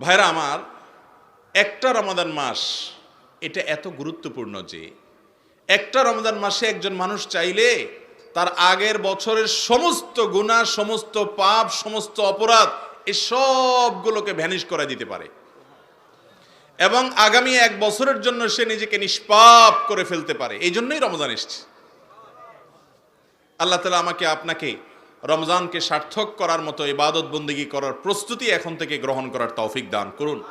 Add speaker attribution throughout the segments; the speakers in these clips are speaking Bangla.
Speaker 1: ভাইরা আমার, একটা রমাদান মাস, এটা এত গুরুত্বপূর্ণ যে, একটা রমাদান মাসে একজন মানুষ চাইলে তার আগের বছরের সমস্ত গুণা সমস্ত পাপ, সমস্ত অপরাধ এই সবগুলোকে ভ্যানিশ করে দিতে পারে। এবং আগামী এক বছরের জন্য সে নিজেকে নিষ্পাপ করে ফেলতে পারে। এই জন্যই রমজান এসছে। আল্লাহ তালা আমাকে আপনাকে রমজানকে সার্থক করার মতো ইবাদত বন্দিগি করার প্রস্তুতি এখন থেকে গ্রহণ করার তৌফিক দান করুন।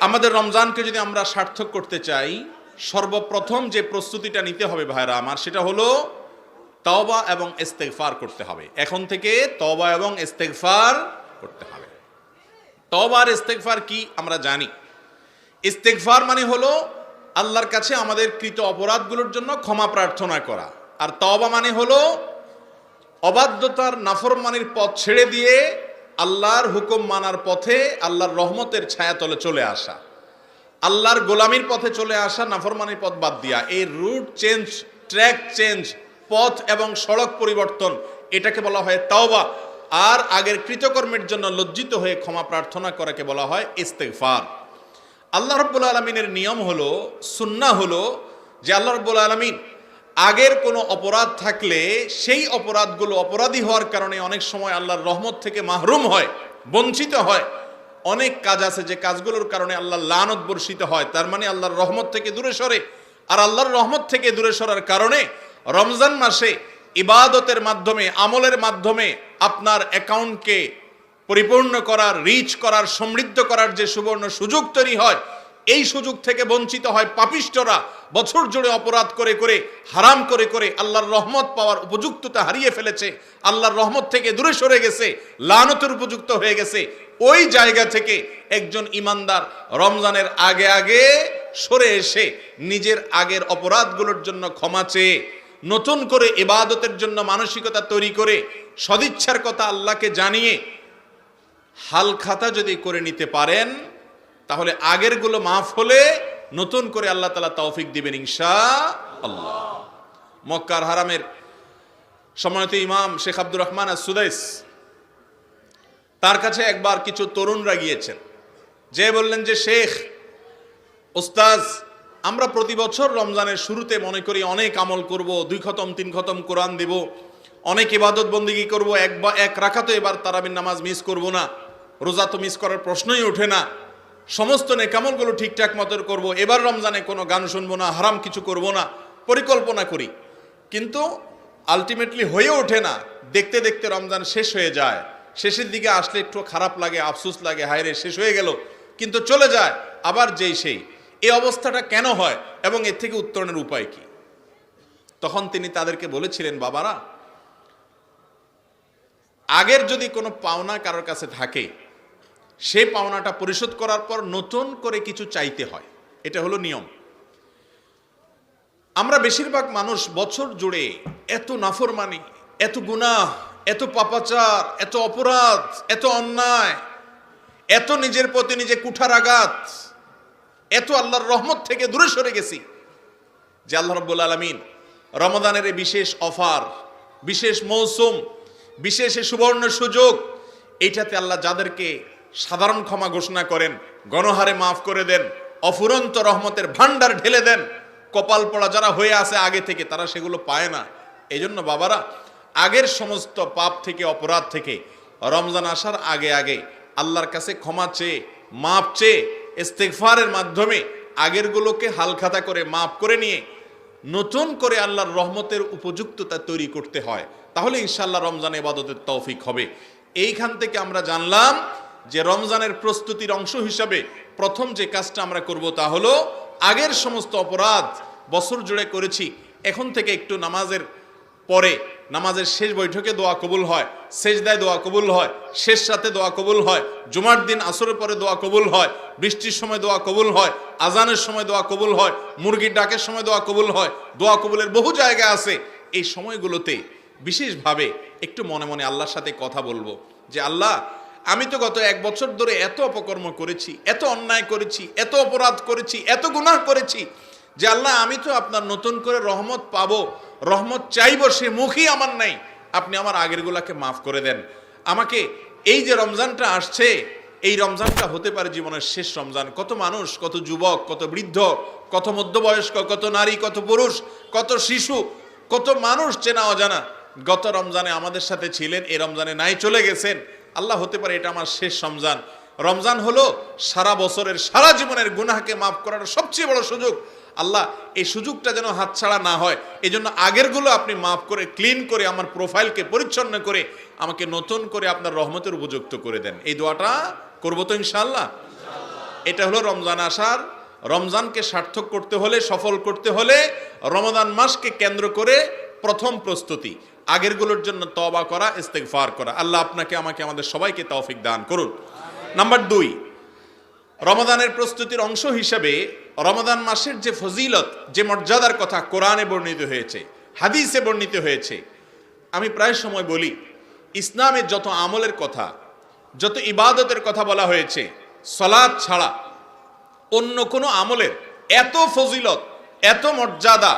Speaker 1: আমাদের রমজানকে যদি আমরা সার্থক করতে চাই, সর্বপ্রথম যে প্রস্তুতিটা নিতে হবে ভাইরা আমার, সেটা হলো তওবা এবং ইস্তেগফার করতে হবে। এখন থেকে তওবা এবং ইস্তেগফার করতে হবে। তওবা আর ইস্তেগফার কি আমরা জানি। ইস্তেগফার মানে হলো আল্লাহর কাছে আমাদের কৃত অপরাধগুলোর জন্য ক্ষমা প্রার্থনা করা। আর তওবা মানে হলো অবাধ্যতার নাফরমানির পথ ছেড়ে দিয়ে আল্লাহর হুকুম মানার পথে আল্লাহর রহমতের ছায়াতলে চলে আসা। আল্লাহর গোলামির পথে চলে আসা, নাফরমানির পথ বাদ দিয়া। এই রুট চেঞ্জ, ট্র্যাক চেঞ্জ, পথ এবং সড়ক পরিবর্তন, এটাকে বলা হয় তাওবা। আর আগের কৃতকর্মের জন্য লজ্জিত হয়ে ক্ষমা প্রার্থনা করাকে বলা হয় ইস্তেগফার। আল্লাহ রব্বুল আলমিনের নিয়ম হলো সুন্না হলো যে আল্লাহ রব্বুল আলমিন আগের কোনো অপরাধ থাকলে সেই অপরাধগুলো অপরাধী হওয়ার কারণে অনেক সময় আল্লাহর রহমত থেকে মাহরুম হয়, বঞ্চিত হয়। অনেক কাজ আছে যে কাজগুলোর কারণে আল্লাহ লানত বর্ষিত হয়, তার মানে আল্লাহর রহমত থেকে দূরে সরে। আর আল্লাহর রহমত থেকে দূরে সরার কারণে রমজান মাসে ইবাদতের মাধ্যমে, আমলের মাধ্যমে আপনার অ্যাকাউন্টকে পরিপূর্ণ করার, রিচ করার, সমৃদ্ধ করার যে সুবর্ণ সুযোগ তৈরি হয় এই সুযোগ থেকে বঞ্চিত হয় পাপিষ্টরা বছর জুড়ে অপরাধ করে করে, হারাম করে করে আল্লাহর রহমত পাওয়ার উপযুক্ততা হারিয়ে ফেলেছে, আল্লাহর রহমত থেকে দূরে সরে গেছে, লানতের উপযুক্ত হয়ে গেছে। ওই জায়গা থেকে একজন ইমানদার রমজানের আগে আগে সরে এসে নিজের আগের অপরাধগুলোর জন্য ক্ষমা চেয়ে, নতুন করে ইবাদতের জন্য মানসিকতা তৈরি করে, সদিচ্ছার কথা আল্লাহকে জানিয়ে হালখাতা যদি করে নিতে পারেন তাহলে আগেরগুলো মাফ হলে নতুন করে আল্লাহ তালা তৌফিক দিবেন ইনশা আল্লাহ মক্কার হারামের সম্মানিত ইমাম শেখ আব্দুর রহমান আর সুদাইস তার কাছে একবার কিছু তরুণরা গিয়েছেন। যে বললেন যে, শেখ ওস্তাজ আমরা প্রতি বছর রমজানের শুরুতে মনে করি অনেক আমল করব, দুই খতম, তিন খতম কোরআন দেব, অনেক ইবাদত বন্দিগি করব, এক বা, এক রাখাতো এবার তারাবির নামাজ মিস করব না, রোজা তো মিস করার প্রশ্নই ওঠে না। সমস্ত নেকামলগুলো ঠিকঠাক মতো করব। এবার রমজানে কোনো গান শুনব না, হারাম কিছু করব না, পরিকল্পনা করি। কিন্তু আলটিমেটলি হয়ে ওঠে না। দেখতে দেখতে রমজান শেষ হয়ে যায়। শেষের দিকে আসলে একটু খারাপ লাগে, আফসুস লাগে হায়রে শেষ হয়ে গেল। কিন্তু চলে যায়, আবার যেই সেই। এই অবস্থাটা কেন হয় এবং এর থেকে উত্তরণের উপায় কি? তখন তিনি তাদেরকে বলেছিলেন, বাবারা, আগের যদি কোনো পাওনা কারোর কাছে থাকে সে পাওনাটা পরিশোধ করার পর নতুন করে কিছু চাইতে হয়। এটা হলো নিয়ম। আমরা বেশিরভাগ মানুষ বছর জুড়ে এত নাফরমানি, এত গুনাহ, এত পাপাচার, এত অপরাধ, এত অন্যায়, এত নিজের প্রতি নিজে কুঠার আঘাত, এত আল্লাহর রহমত থেকে দূরে সরে গেছি যে আল্লাহ রব্বুল আলমিন রমদানের এই বিশেষ অফার, বিশেষ মৌসুম, বিশেষ সুবর্ণ সুযোগ এইটাতে আল্লাহ যাদেরকে সাধারণ ক্ষমা ঘোষণা করেন, গণহারে মাফ করে দেন, অফুরন্ত রহমতের ভান্ডার ঢেলে দেন। কপাল পড়া যারা হয়ে আছে আগে থেকে, তারা সেগুলো পায় না। এই জন্য বাবারা, আগের সমস্ত পাপ থেকে, অপরাধ থেকে, রমজান আসার আগে আগে আল্লাহর কাছে ক্ষমা চেয়ে মাপ চেয়ে, ইস্তেগফারের মাধ্যমে আগেরগুলোকে হালখাতা করে, মাফ করে নিয়ে, নতুন করে আল্লাহর রহমতের উপযুক্ততা তৈরি করতে হয়। তাহলে ইনশাল্লাহ রমজান এবাদতের তৌফিক হবে। এইখান থেকে আমরা জানলাম যে রমজানের প্রস্তুতির অংশ হিসাবে প্রথম যে কাজটা আমরা করব তা হলো আগের সমস্ত অপরাধ বছর জুড়ে করেছি। এখন থেকে একটু নামাজের পরে নামাজের শেষ বৈঠকে দোয়া কবুল হয় শেষ দায় দোয়া কবুল হয়, শেষ রাতে দোয়া কবুল হয়, জুমার দিন আসরের পরে দোয়া কবুল হয়, বৃষ্টির সময় দোয়া কবুল হয়, আজানের সময় দোয়া কবুল হয়, মুরগির ডাকের সময় দোয়া কবুল হয়, দোয়া কবুলের বহু জায়গা আছে। এই সময়গুলোতে বিশেষভাবে একটু মনে মনে আল্লাহর সাথে কথা বলব যে, আল্লাহ আমি তো গত এক বছর ধরে এত অপকর্ম করেছি, এত অন্যায় করেছি, এত অপরাধ করেছি, এত গুনাহ করেছি যে আল্লাহ, আমি তো আপনার নতুন করে রহমত পাবো, রহমত চাইব সে মুখই আমার নাই। আপনি আমার আগেরগুলাকে মাফ করে দেন। আমাকে এই যে রমজানটা আসছে, এই রমজানটা হতে পারে জীবনের শেষ রমজান। কত মানুষ, কত যুবক, কত বৃদ্ধ, কত মধ্যবয়স্ক, কত নারী, কত পুরুষ, কত শিশু, কত মানুষ চেনা অজানা। গত রমজানে আমাদের সাথে ছিলেন এই রমজানে নাই চলে গেছেন। আল্লাহ হতে পারে, এটা আমার শেষ রমজান। রমজান হলো সারা বছরের, সারা জীবনের গুনাহকে মাফ করার সবচেয়ে বড় সুযোগ। আল্লাহ, এই সুযোগটা যেন হাতছাড়া না হয়। এই জন্য আগেরগুলো আপনি মাফ করে ক্লিন করে, আমার প্রোফাইলকে পরিচ্ছন্ন করে, আমাকে নতুন করে আপনার রহমতের উপযুক্ত করে দেন। এই দোয়াটা করব তো ইনশাল্লাহ এটা হলো রমজান আসার। রমজানকে সার্থক করতে হলে, সফল করতে হলে রমজান মাসকে কেন্দ্র করে প্রথম প্রস্তুতি। আগেরগুলোর জন্য তবা করা, ইস্তেগফার করা। আল্লাহ আপনাকে, আমাকে, আমাদের সবাইকে তৌফিক দান করুন। নাম্বার দুই রমাদানের প্রস্তুতির অংশ হিসেবে রমাদান মাসের যে ফজিলত, যে মর্যাদার কথা কোরআনে বর্ণিত হয়েছে, হাদিসে বর্ণিত হয়েছে, আমি প্রায় সময় বলি ইসলামের যত আমলের কথা, যত ইবাদতের কথা বলা হয়েছে সলাদ ছাড়া অন্য কোনো আমলের এত ফজিলত, এত মর্যাদা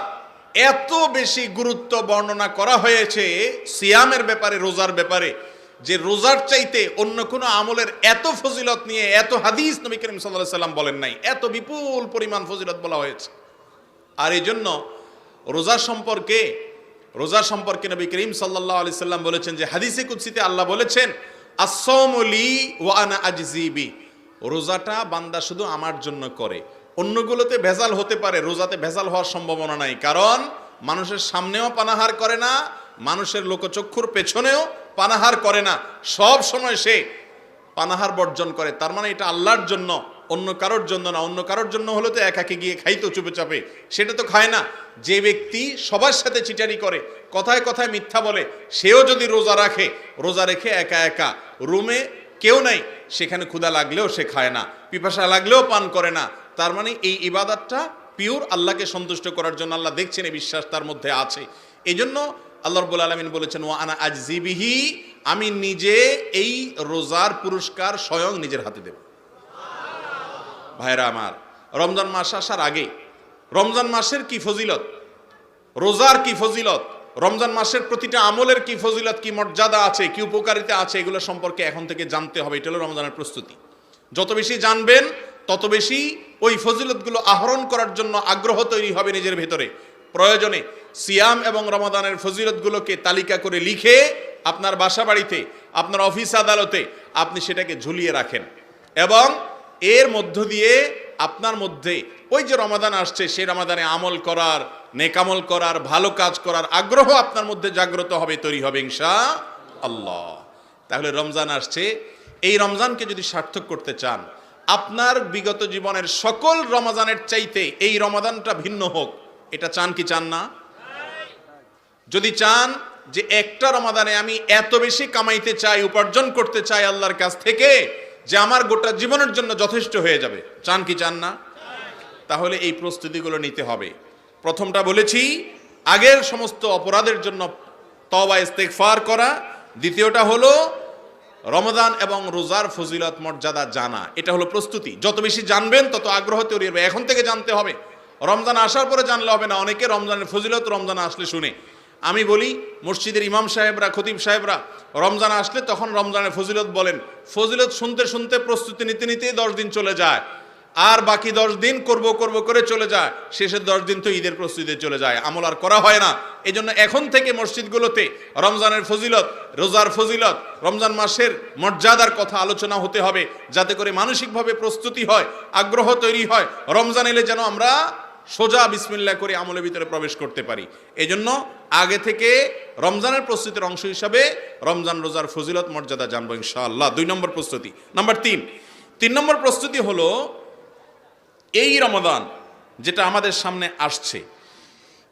Speaker 1: এত বেশি গুরুত্ব বর্ণনা করা হয়েছে সিয়ামের ব্যাপারে, রোজার ব্যাপারে, যে রোজার চাইতে অন্য কোনো আমলের এত ফজিলত নিয়ে, এত হাদিস নবী করিম সাল্লাহ সাল্লাম বলেন নাই। এত বিপুল পরিমাণ ফজিলত বলা হয়েছে। আর এই জন্য রোজা সম্পর্কে রোজা সম্পর্কে নবী করিম সাল্লাহ আলি সাল্লাম বলেছেন যে হাদিসে কুৎসিতে আল্লাহ বলেছেন আসলি ওয়ানা আজিবি রোজাটা বান্দা শুধু আমার জন্য করে। অন্যগুলোতে ভেজাল হতে পারে, রোজাতে ভেজাল হওয়ার সম্ভাবনা নাই। কারণ মানুষের সামনেও পানাহার করে না, মানুষের লোকচক্ষুর পেছনেও পানাহার করে না। সব সময় সে পানাহার বর্জন করে। তার মানে এটা আল্লাহর জন্য, অন্য কারোর জন্য না। অন্য কারোর জন্য হলে তো একাকে গিয়ে খাইতো চুপে চাপে সেটা তো খায় না। যে ব্যক্তি সবার সাথে চিটারি করে, কথায় কথায় মিথ্যা বলে, সেও যদি রোজা রাখে, রোজা রেখে একা একা, রুমে কেউ নাই, সেখানে ক্ষুদা লাগলেও সে খায় না, পিপাসা লাগলেও পান করে না। তার মানে এই ইবাদতটা পিওর আল্লাহকে সন্তুষ্ট করার জন্য আল্লাহ দেখছেন, এই বিশ্বাস তার মধ্যে আছে। এই জন্য আল্লাহ রব্বুল আলমিন বলেছেন ও আনা আজিবিহি আমি নিজে এই রোজার পুরস্কার স্বয়ং নিজের হাতে দেব। ভাইরা আমার, রমজান মাস আসার আগে, রমজান মাসের কি ফজিলত? রোজার কি ফজিলত? রমজান মাসের প্রতিটা আমলের কি ফজিলত, কি মর্যাদা আছে, কি উপকারিতা আছে, এগুলো সম্পর্কে এখন থেকে জানতে হবে। এটা হলো রমজানের প্রস্তুতি। যত বেশি জানবেন, তত বেশি ওই ফজিলতগুলো আহরণ করার জন্য আগ্রহ তৈরি হবে নিজের ভেতরে। প্রয়োজনে সিয়াম এবং রমাদানের ফজিলতগুলোকে তালিকা করে লিখে আপনার বাসা বাড়িতে আপনার অফিস আদালতে আপনি সেটাকে ঝুলিয়ে রাখেন। এবং এর মধ্য দিয়ে আপনার মধ্যে ওই যে রমাদান আসছে, সেই রমাদানে আমল করার নেকামল করার, ভালো কাজ করার আগ্রহ আপনার মধ্যে জাগ্রত হবে, তৈরি হবে, ইনশা আল্লাহ। তাহলে রমজান আসছে। এই রমজানকে যদি সার্থক করতে চান, আপনার বিগত জীবনের সকল রমাজানের চাইতে এই রমাদানটা ভিন্ন হোক। এটা চান কি চান না? যদি চান যে একটা রমাদানে আমি এত বেশি কামাইতে চাই, উপার্জন করতে চাই আল্লাহর কাছ থেকে, যে আমার গোটা জীবনের জন্য যথেষ্ট হয়ে যাবে, চান কি চান না? তাহলে এই প্রস্তুতিগুলো নিতে হবে। প্রথমটা বলেছি, আগের সমস্ত অপরাধের জন্য তবা ইস্তেকফার করা। দ্বিতীয়টা হলো রমদান এবং রোজার ফজিলত মর্যাদা জানা। এটা হলো প্রস্তুতি। যত বেশি জানবেন, তত আগ্রহ তৈরি হবে। এখন থেকে জানতে হবে। রমজান আসার পরে জানলে হবে না অনেকে, রমজানের ফজিলত রমজান আসলে শুনে। আমি বলি, মসজিদের ইমাম সাহেবরা, খতিব সাহেবরা, রমজান আসলে তখন রমজানের ফজিলত বলেন। ফজিলত শুনতে শুনতে প্রস্তুতি নিতে নিতেই দশ দিন চলে যায়। আর বাকি দশ দিন করব করব করে চলে যায়। শেষের দশ দিন তো ঈদের প্রস্তুতিতে চলে যায়। আমল আর করা হয় না। এই জন্য এখন থেকে মসজিদগুলোতে রমজানের ফজিলত, রোজার ফজিলত, রমজান মাসের মর্যাদার কথা আলোচনা হতে হবে, যাতে করে মানসিকভাবে প্রস্তুতি হয়, আগ্রহ তৈরি হয়। রমজান এলে যেন আমরা সোজা বিসমিল্লা করে আমলের ভিতরে প্রবেশ করতে পারি। এই জন্য আগে থেকে রমজানের প্রস্তুতির অংশ হিসাবে রমজান, রোজার ফজিলত, মর্যাদা জানব ইনশাআল্লাহ। দুই নম্বর প্রস্তুতি। নাম্বার তিন। তিন নম্বর প্রস্তুতি হলো এই রমাদান যেটা আমাদের সামনে আসছে,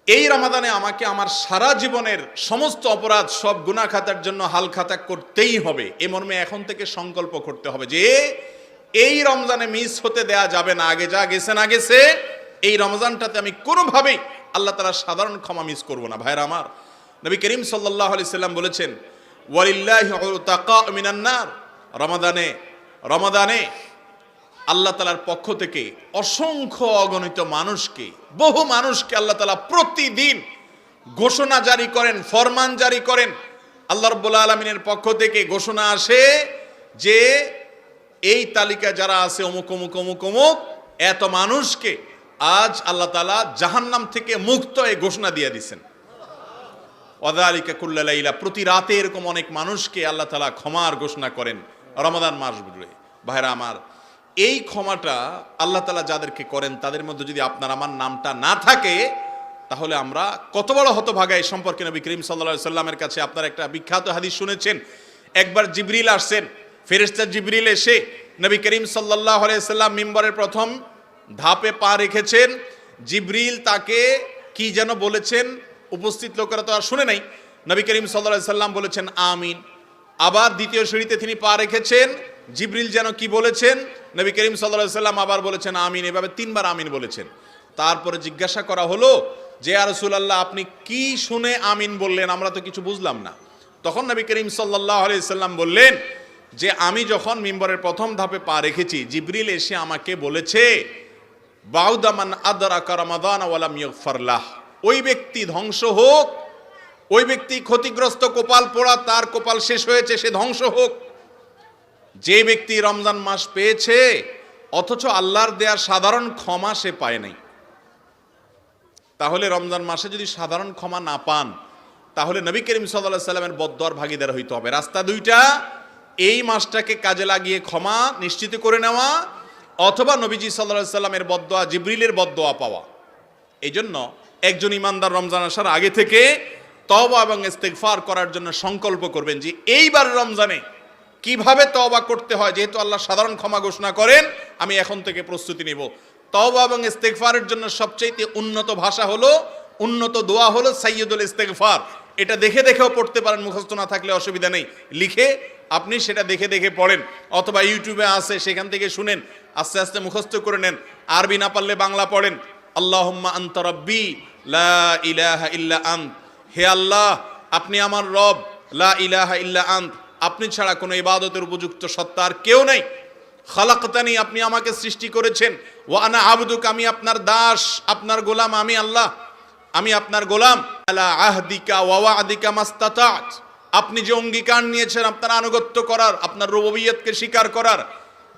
Speaker 1: এই রমাদানে আমাকে আমার সারা জীবনের সমস্ত অপরাধ সব গুণা খাতার জন্য হাল খাতা করতেই হবে। এ মর্মে এখন থেকে সংকল্প করতে হবে যে, এই রমজানে মিস হতে দেয়া যাবে না, আগে যা গেছে না গেছে, এই রমজানটাতে আমি কোনোভাবেই আল্লাহ তালা সাধারণ ক্ষমা মিস করব না। ভাইরা আমার, নবী করিম সাল্লাহ আলি সাল্লাম বলেছেন, ওয়ালিল্লাহ তাকা মিনান্নার রমাদানে রমাদানে আল্লাহ তালার পক্ষ থেকে অসংখ্য অগণিত মানুষকে, বহু মানুষকে আল্লাহ তালা প্রতিদিন ঘোষণা জারি করেন, ফরমান জারি করেন। আল্লাহ রব্বুল আলমিনের পক্ষ থেকে ঘোষণা আসে যে এই তালিকা যারা আছে অমুক অমুক অমুক অমুক, এত মানুষকে আজ আল্লাহ তালা জাহান্নাম থেকে মুক্ত এই ঘোষণা দিয়ে দিচ্ছেন ওদালিকা কুল্লাইলা প্রতি রাতে এরকম অনেক মানুষকে আল্লাহ তালা ক্ষমার ঘোষণা করেন। রমাদান মাসগুলোয় ভাইরা আমার এই ক্ষমাটা আল্লাহ তালা যাদেরকে করেন, তাদের মধ্যে যদি আপনার আমার নামটা না থাকে, তাহলে আমরা কত বড় হতভাগা এই সম্পর্কে নবী করিম সাল্লা সাল্লামের কাছে আপনার একটা বিখ্যাত হাদিস শুনেছেন। একবার জিবরিল আসছেন ফেরেস্তা জিবরিল এসে নবী করিম সাল্লাহ সাল্লাম মিম্বরের প্রথম ধাপে পা রেখেছেন। জিবরিল তাকে কি যেন বলেছেন, উপস্থিত লোকেরা তো আর শুনে নাই। নবী করিম সাল্লাহ সাল্লাম বলেছেন, আমিন। আবার দ্বিতীয় সিঁড়িতে তিনি পা রেখেছেন। জিবরিল যেন কি বলেছেন নবী করিম সাল্লাহ সাল্লাম আবার বলেছেন, আমিন। এভাবে তিনবার আমিন বলেছেন। তারপরে জিজ্ঞাসা করা হলো যে আর আল্লাহ আপনি কি শুনে আমিন বললেন? আমরা তো কিছু বুঝলাম না। তখন নবী করিম সাল্লাহ সাল্লাম বললেন যে, আমি যখন মিম্বরের প্রথম ধাপে পা রেখেছি, জিবরিল এসে আমাকে বলেছে বাউদামান আদরা কারামাদান ওয়ালাম ইয়গফারলাহ ওই ব্যক্তি ধ্বংস হোক, ওই ব্যক্তি ক্ষতিগ্রস্ত কপাল পোড়া, তার কপাল শেষ হয়েছে, সে ধ্বংস হোক। যে ব্যক্তি রমজান মাস পেয়েছে, অথচ আল্লাহর দেয়া সাধারণ ক্ষমা সে পায় নাই। তাহলে রমজান মাসে যদি সাধারণ ক্ষমা না পান, তাহলে নবী করিম সাল্লাহ সাল্লামের বদ্দর ভাগিদার হইতে হবে। রাস্তা দুইটা, এই মাসটাকে কাজে লাগিয়ে ক্ষমা নিশ্চিত করে নেওয়া, অথবা নবীজি সাল্লাহ সাল্লামের বদোয়া জিব্রিলের বদোয়া পাওয়া। এই জন্য একজন ইমানদার রমজান আসার আগে থেকে তবা এবং ইস্তেগফার করার জন্য সংকল্প করবেন যে, এইবার রমজানে কীভাবে তবা করতে হয়? যেহেতু আল্লাহ সাধারণ ক্ষমা ঘোষণা করেন, আমি এখন থেকে প্রস্তুতি নিব। তবা এবং ইস্তেগফারের জন্য সবচেয়ে উন্নত ভাষা হলো, উন্নত দোয়া হলো সাইয়দুল ইস্তেগফার। এটা দেখে দেখেও পড়তে পারেন, মুখস্থ না থাকলে অসুবিধা নেই। লিখে আপনি সেটা দেখে দেখে পড়েন, অথবা ইউটিউবে আছে, সেখান থেকে শুনেন, আস্তে আস্তে মুখস্থ করে নেন, আরবি না পারলে বাংলা পড়েন। আল্লাহুম্মা আনতা রাব্বি, লা ইলাহা ইল্লা আন্ত। হে আল্লাহ, আপনি আমার রব, লা ইলাহা ইল্লা আন্ত। আপনি ছাড়া কোনো ইবাদতের উপযুক্ত সত্তা আর কেউ নাই। খালাকতানি আপনি আমাকে সৃষ্টি করেছেন। ওয়া আনা আবদুক, আমি আপনার দাস, আপনার গোলাম, আমি আল্লাহ, আমি আপনার গোলাম। আলা আহদিকা ওয়া ওয়াদিকা মাস্তাতাত। আপনি যে অঙ্গীকার নিয়েছেন আপনার আনুগত্য করার, আপনার রুববিয়তকে স্বীকার করার,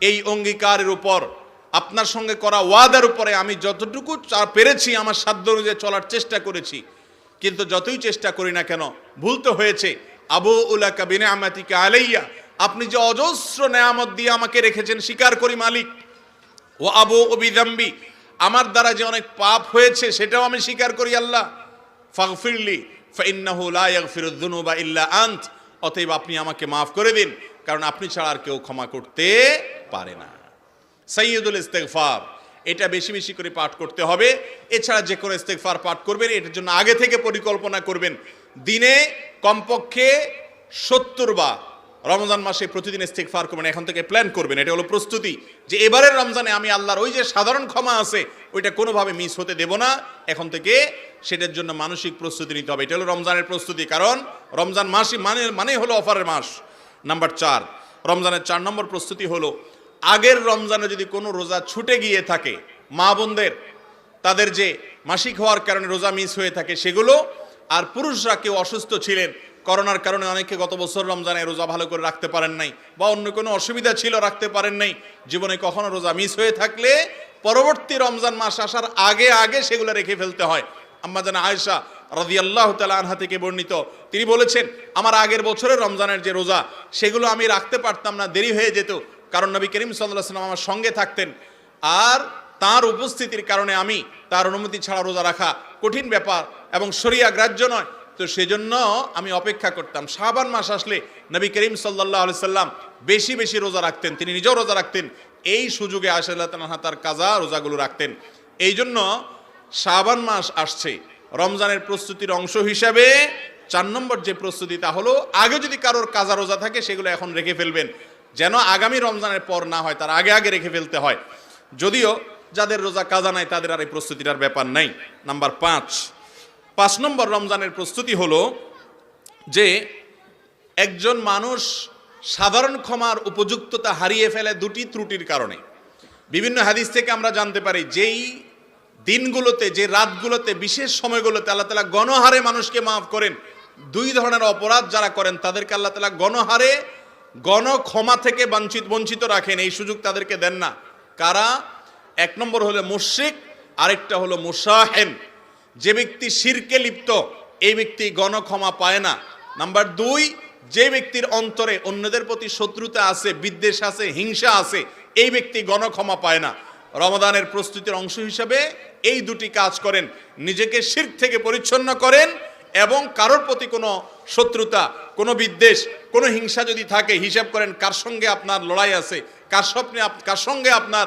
Speaker 1: এই অঙ্গীকারের উপর, আপনার সঙ্গে করা ওয়াদার উপরে আমি যতটুকু পেরেছি, আমার সাধ্য অনুযায়ী চলার চেষ্টা করেছি। কিন্তু যতই চেষ্টা করি না কেন, ভুল তো হয়েছে। আবু উলাকা বিনে আমাতিকা আলাইয়া, আপনি যে অজস্র নেয়ামত দিয়ে আমাকে রেখেছেন স্বীকার করি মালিক। ও আবু অবিদাম্বি আমার দ্বারা যে অনেক পাপ হয়েছে, সেটাও আমি স্বীকার করি আল্লাহ। ফাগফিরলি, ফাইন্নাহু লা ইয়াগফিরুদ যুনুবা ইল্লা আন্ত। অতএব আপনি আমাকে মাফ করে দিন, কারণ আপনি ছাড়া আর কেউ ক্ষমা করতে পারে না। সৈয়দুল ইস্তেগফার, এটা বেশি বেশি করে পাঠ করতে হবে। এছাড়া যে কোনো ইস্তেগফার পাঠ করবেন, এটার জন্য আগে থেকে পরিকল্পনা করবেন। দিনে কমপক্ষে সত্তর বা রমজান মাসে প্রতিদিন ইস্তেগফার করবেন, এখন থেকে প্ল্যান করবেন। এটা হলো প্রস্তুতি যে এবারের রমজানে আমি আল্লাহর ওই যে সাধারণ ক্ষমা আছে, ওইটা কোনোভাবে মিস হতে দেব না। এখন থেকে সেটার জন্য মানসিক প্রস্তুতি নিতে হবে। এটা হলো রমজানের প্রস্তুতি, কারণ রমজান মাসই মানে মানে হলো অফারের মাস। নাম্বার চার, রমজানের চার নম্বর প্রস্তুতি হলো, আগের রমজানে যদি কোনো রোজা ছুটে গিয়ে থাকে, মা বোনদের, তাদের যে মাসিক হওয়ার কারণে রোজা মিস হয়ে থাকে, সেগুলো আর পুরুষরা কেউ অসুস্থ ছিলেন, করোনার কারণে অনেকে গত বছর রমজানে রোজা ভালো করে রাখতে পারেন নাই বা অন্য কোনো অসুবিধা ছিল রাখতে পারেন নাই। জীবনে কখনো রোজা মিস হয়ে থাকলে পরবর্তী রমজান মাস আসার আগে আগে সেগুলো রেখে ফেলতে হয়। আম্মা জানা আয়েশা রাদিয়াল্লাহু তাআলা আনহা থেকে বর্ণিত, তিনি বলেছেন, আমার আগের বছরের রমজানের যে রোজা, সেগুলো আমি রাখতে পারতাম না, দেরি হয়ে যেত। কারণ নবী করিম আলাইহি সাল্লাম আমার সঙ্গে থাকতেন। আর তার উপস্থিতির কারণে আমি তার অনুমতি ছাড়া রোজা রাখা কঠিন ব্যাপার। এবং শরিয়া গ্রাহ্য নয়। তো সেজন্য আমি অপেক্ষা করতাম। শাবান মাস আসলে নবী করিম সাল্লাহ সাল্লাম বেশি বেশি রোজা রাখতেন। তিনি নিজেও রোজা রাখতেন। এই সুযোগে আশাল্লাহ তার কাজা রোজাগুলো রাখতেন। এই জন্য শাবান মাস আসছে। রমজানের প্রস্তুতির অংশ হিসাবে চার নম্বর যে প্রস্তুতি, তা হলো আগে যদি কারোর কাজা রোজা থাকে, সেগুলো এখন রেখে ফেলবেন। যেন আগামী রমজানের পর না হয়, তার আগে আগে রেখে ফেলতে হয়। যদিও যাদের রোজা কাজা নাই, তাদের আর এই প্রস্তুতিটার ব্যাপার নাই। নাম্বার পাঁচ পাঁচ নম্বর রমজানের প্রস্তুতি হলো যে একজন মানুষ সাধারণ ক্ষমার উপযুক্ততা হারিয়ে ফেলে দুটি ত্রুটির কারণে। বিভিন্ন হাদিস থেকে আমরা জানতে পারি, যেই দিনগুলোতে, যে রাতগুলোতে, বিশেষ সময়গুলোতে আল্লাহ তালা গণহারে মানুষকে মাফ করেন, দুই ধরনের অপরাধ যারা করেন, তাদেরকে আল্লাহ তালা গণহারে গণ ক্ষমা থেকে বঞ্চিত বঞ্চিত রাখেন, এই সুযোগ তাদেরকে দেন না। কারা? এক নম্বর হলো মুশরিক, আরেকটা হলো মুসাহেন। যে ব্যক্তি শিরকে লিপ্ত, এই ব্যক্তি গণক্ষমা পায় না। নাম্বার দুই, যে ব্যক্তির অন্তরে অন্যদের প্রতি শত্রুতা আছে, বিদ্বেষ আছে, হিংসা আছে, এই ব্যক্তি গণক্ষমা পায় না। রমাদানের প্রস্তুতির অংশ হিসাবে এই দুটি কাজ করেন। নিজেকে শির্ক থেকে পরিচ্ছন্ন করেন এবং কারোর প্রতি কোনো শত্রুতা, কোনো বিদ্বেষ, কোনো হিংসা যদি থাকে, হিসাব করেন কার সঙ্গে আপনার লড়াই আছে, কার স্বপ্নে কার সঙ্গে আপনার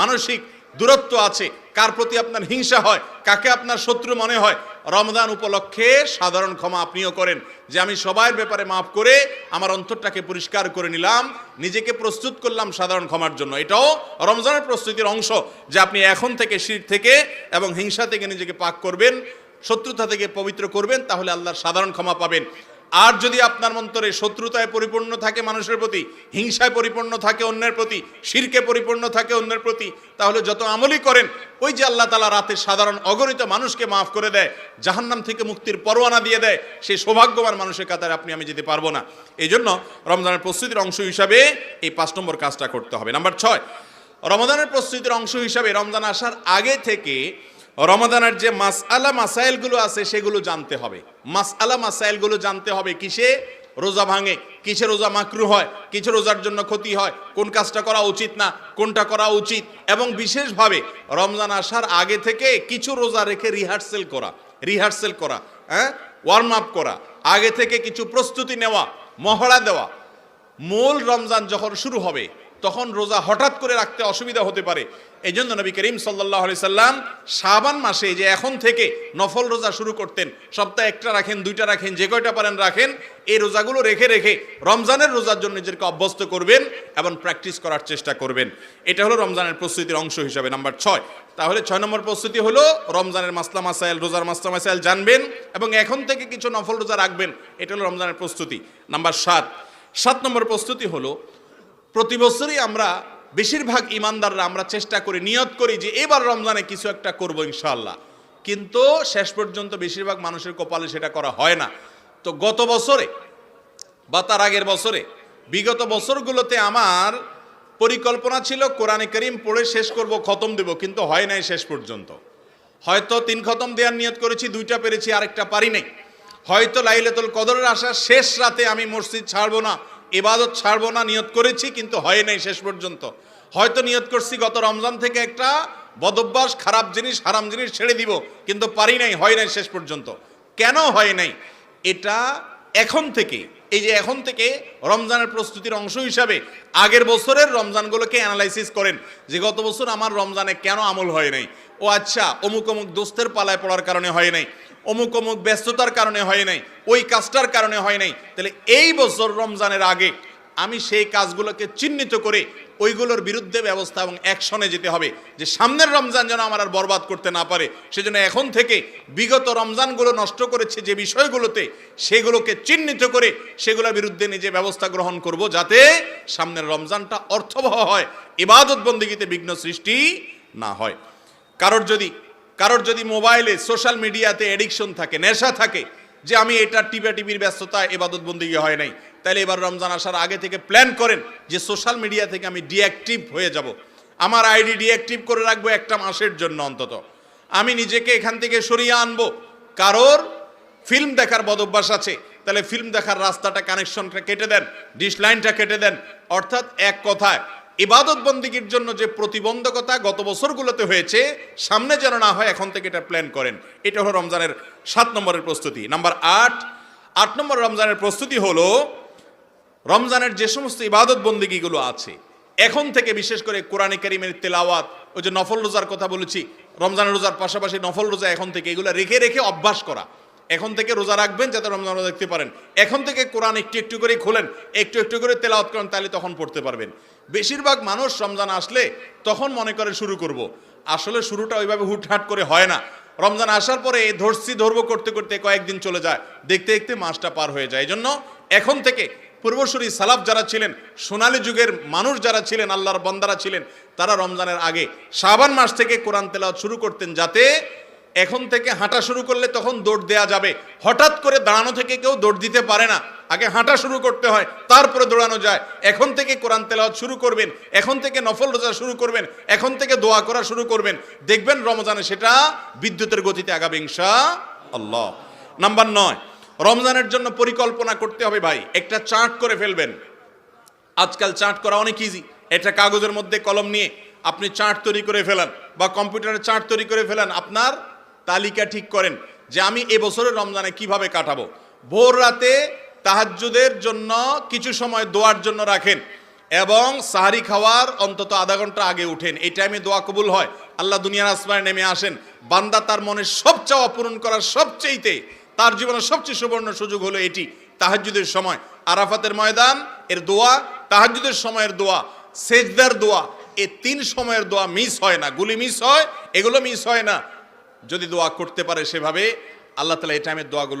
Speaker 1: মানসিক দূরত্ব আছে, কার প্রতি আপনার হিংসা হয়, কাকে আপনার শত্রু মনে হয় রমদান উপলক্ষে সাধারণ ক্ষমা আপনিও করেন। যে আমি সবার ব্যাপারে মাফ করে আমার অন্তরটাকে পরিষ্কার করে নিলাম, নিজেকে প্রস্তুত করলাম সাধারণ ক্ষমার জন্য। এটাও রমজানের প্রস্তুতির অংশ যে আপনি এখন থেকে শির থেকে এবং হিংসা থেকে নিজেকে পাক করবেন, শত্রুতা থেকে পবিত্র করবেন, তাহলে আল্লাহর সাধারণ ক্ষমা পাবেন। আর যদি আপনার মন্তরে শত্রুতায় পরিপূর্ণ থাকে মানুষের প্রতি, হিংসায় পরিপূর্ণ থাকে অন্যের প্রতি, শিরকে পরিপূর্ণ থাকে অন্যের প্রতি, তাহলে যত আমলই করেন, ওই যে আল্লাহ তালা রাতে সাধারণ অগণিত মানুষকে মাফ করে দেয়, জাহান্নাম থেকে মুক্তির পরোয়ানা দিয়ে দেয়, সেই সৌভাগ্যবান মানুষের কাতারে আপনি আমি যেতে পারব না। এই জন্য রমজানের প্রস্তুতির অংশ হিসাবে এই পাঁচ নম্বর কাজটা করতে হবে। নাম্বার ছয়, রমজানের প্রস্তুতির অংশ হিসাবে রমজান আসার আগে থেকে রমাদানের যে মাস মাসআলা মাসাইলগুলো আছে, সেগুলো জানতে হবে। মাস মাসআলা মাসাইলগুলো জানতে হবে কিসে? রোজা ভাঙে। কিসে রোজা মাকরু হয়? কিছু রোজার জন্য ক্ষতি হয়? কোন কাজটা করা উচিত না? কোনটা করা উচিত? এবং বিশেষভাবে রমজান আসার আগে থেকে কিছু রোজা রেখে রিহার্সেল করা। রিহার্সেল করা হ্যাঁ? ওয়ার্ম আপ করা। আগে থেকে কিছু প্রস্তুতি নেওয়া, মহড়া দেওয়া। মূল রমজান যখন শুরু হবে তখন রোজা হঠাৎ করে রাখতে অসুবিধা হতে পারে। এই জন্য নবী করিম সাল্লাহ সাল্লাম শাবান মাসে যে এখন থেকে নফল রোজা শুরু করতেন, সপ্তাহে একটা রাখেন, দুইটা রাখেন, যে কয়টা পারেন রাখেন, এই রোজাগুলো রেখে রেখে রমজানের রোজার জন্য নিজেকে অভ্যস্ত করবেন এবং প্র্যাকটিস করার চেষ্টা করবেন। এটা হলো রমজানের প্রস্তুতির অংশ হিসাবে নাম্বার ছয়। তাহলে ছয় নম্বর প্রস্তুতি হলো রমজানের মাসলা মাসাইল, রোজার মাসলা মাসাইল জানবেন এবং এখন থেকে কিছু নফল রোজা রাখবেন। এটা হলো রমজানের প্রস্তুতি। নাম্বার সাত। সাত নম্বর প্রস্তুতি হলো প্রতি বছরই আমরা বেশিরভাগ ইমানদাররা আমরা চেষ্টা করি, নিয়ত করি যে এবার রমজানে কিছু একটা করব ইনশাল্লাহ কিন্তু শেষ পর্যন্ত বেশিরভাগ মানুষের কপালে সেটা করা হয় না। তো গত বছরে বা তার আগের বছরে, বিগত বছরগুলোতে আমার পরিকল্পনা ছিল কোরআনে করিম পড়ে শেষ করব, খতম দেব, কিন্তু হয় নাই শেষ পর্যন্ত। হয়তো তিন খতম দেওয়ার নিয়ত করেছি, দুইটা পেরেছি, আরেকটা পারি নাই। হয়তো লাইলাতুল কদরের আসা শেষ রাতে আমি মসজিদ ছাড়বো না ইবাদত ছাড়বো না, নিয়ত করেছি, কিন্তু হয় নাই শেষ পর্যন্ত। হয়তো নিয়ত করছি গত রমজান থেকে একটা বদভ্যাস, খারাপ জিনিস, হারাম জিনিস ছেড়ে দিব, কিন্তু পারি নাই, হয় নাই শেষ পর্যন্ত। কেন হয় নাই? এটা এখন থেকে, এই যে এখন থেকে রমজানের প্রস্তুতির অংশ হিসাবে আগের বছরের রমজানগুলোকে অ্যানালাইসিস করেন যে গত বছর আমার রমজানে কেন আমল হয় নাই? ও আচ্ছা অমুক অমুক দোস্তের পালায় পড়ার কারণে হয় নাই। অমুক অমুক ব্যস্ততার কারণে হয় নাই, ওই কাজটার কারণে হয় নাই। তাহলে এই বছর রমজানের আগে আমি সেই কাজগুলোকে চিহ্নিত করে ওইগুলোর বিরুদ্ধে ব্যবস্থা এবং অ্যাকশনে যেতে হবে, যে সামনের রমজান যেন আমার আর বরবাদ করতে না পারে। সেজন্য এখন থেকে বিগত রমজানগুলো নষ্ট করেছে যে বিষয়গুলোতে, সেগুলোকে চিহ্নিত করে সেগুলোর বিরুদ্ধে নিজে ব্যবস্থা গ্রহণ করব, যাতে সামনের রমজানটা অর্থবহ হয় ইবাদত বন্দিগিতে বিঘ্ন সৃষ্টি না হয়। কারোর যদি কারোর যদি মোবাইলে সোশ্যাল মিডিয়াতে এডিকশন থাকে, নেশা থাকে, যে আমি এটা টিপা টিভির ব্যস্ততা, এবাদত বন্দিগি হয় নাই তাহলে এবার রমজান আসার আগে থেকে প্ল্যান করেন যে সোশ্যাল মিডিয়া থেকে আমি ডিঅ্যাক্টিভ হয়ে যাব। আমার আইডি ডিঅ্যাক্টিভ করে রাখব একটা মাসের জন্য অন্তত। আমি নিজেকে এখান থেকে সরিয়ে আনব। কারোর ফিল্ম দেখার বদভ্যাস আছে তাহলে ফিল্ম দেখার রাস্তাটা কানেকশনটা কেটে দেন ডিশ লাইনটা কেটে দেন। অর্থাৎ এক কথায় ইবাদত বন্দিগির জন্য যে প্রতিবন্ধকতা গত বছরগুলোতে হয়েছে, সামনে যেন না হয় এখন থেকে এটা প্ল্যান করেন। এটা হলো রমজানের সাত নম্বরের প্রস্তুতি। নাম্বার আট আট নম্বর রমজানের প্রস্তুতি হলো রমজানের যে সমস্ত ইবাদত বন্দিগিগুলো আছে, এখন থেকে বিশেষ করে কোরআনে কারিমের তেলাওয়াত, ওই যে নফল রোজার কথা বলেছি রমজানের রোজার পাশাপাশি নফল রোজা এখন থেকে এগুলো রেখে রেখে অভ্যাস করা। এখন থেকে রোজা রাখবেন যাতে রমজান রোজা দেখতে পারেন। এখন থেকে কোরআন একটু একটু করে খোলেন, একটু একটু করে তেলাওয়াত করেন, তাহলে তখন পড়তে পারবেন। বেশিরভাগ মানুষ রমজান আসলে তখন মনে করে শুরু করব। আসলে শুরুটা ওইভাবে হুটহাট করে হয় না। রমজান আসার পরে এই ধরছি, ধরবো করতে করতে কয়েকদিন চলে যায়। দেখতে দেখতে মাসটা পার হয়ে যায়। এই জন্য এখন থেকে পূর্বসূরি সালাফ যারা ছিলেন, সোনালি যুগের মানুষ যারা ছিলেন, আল্লাহর বন্দারা ছিলেন, তারা রমজানের আগে শাবান মাস থেকে কোরআন তেলাওয়াত শুরু করতেন যাতে এখন থেকে হাঁটা শুরু করলে তখন দৌড় দেয়া যাবে। হঠাৎ করে দাঁড়ানো থেকে কেউ দৌড় দিতে পারে না। আগে হাঁটা শুরু করতে হয়, তারপরে দৌড়ানো যায়। এখন থেকে কোরআন তেলাওয়াত শুরু করবেন, এখন থেকে নফল রোজা শুরু করবেন, এখন থেকে দোয়া করা শুরু করবেন। দেখবেন রমজানে সেটা বিদ্যুতের গতিতে আগাবে ইনশা আল্লাহ নাম্বার নয়, রমজানের জন্য পরিকল্পনা করতে হবে ভাই। একটা চার্ট করে ফেলবেন। আজকাল চার্ট করা অনেক ইজি এটা কাগজের মধ্যে কলম নিয়ে আপনি চার্ট তৈরি করে ফেলেন বা কম্পিউটারে চার্ট তৈরি করে ফেলেন। আপনার তালিকা ঠিক করেন যে আমি এবছরের রমজানে কীভাবে কাটাবো। ভোর রাতে তাহাজ্জুদের জন্য কিছু সময় দোয়ার জন্য রাখেন এবং সাহারি খাওয়ার অন্তত আধা ঘণ্টা আগে উঠেন। এই টাইমে দোয়া কবুল হয়। আল্লাহ দুনিয়ার আসমানে নেমে আসেন। বান্দা তার মনের সব চাওয়া পূরণ করার সবচেয়েতে তার জীবনের সবচেয়ে সুবর্ণ সুযোগ হলো এটি, তাহাজ্জুদের সময়। আরাফাতের ময়দান, এর দোয়া, তাহাজ্জুদের সময়ের দোয়া, সেজদার দোয়া এই তিন সময়ের দোয়া মিস হয় না। গুলি মিস হয়, এগুলো মিস হয় না। যদি দোয়া করতে পারে সেভাবে আল্লাহ তালা এই টাইমের দোয়াগুলো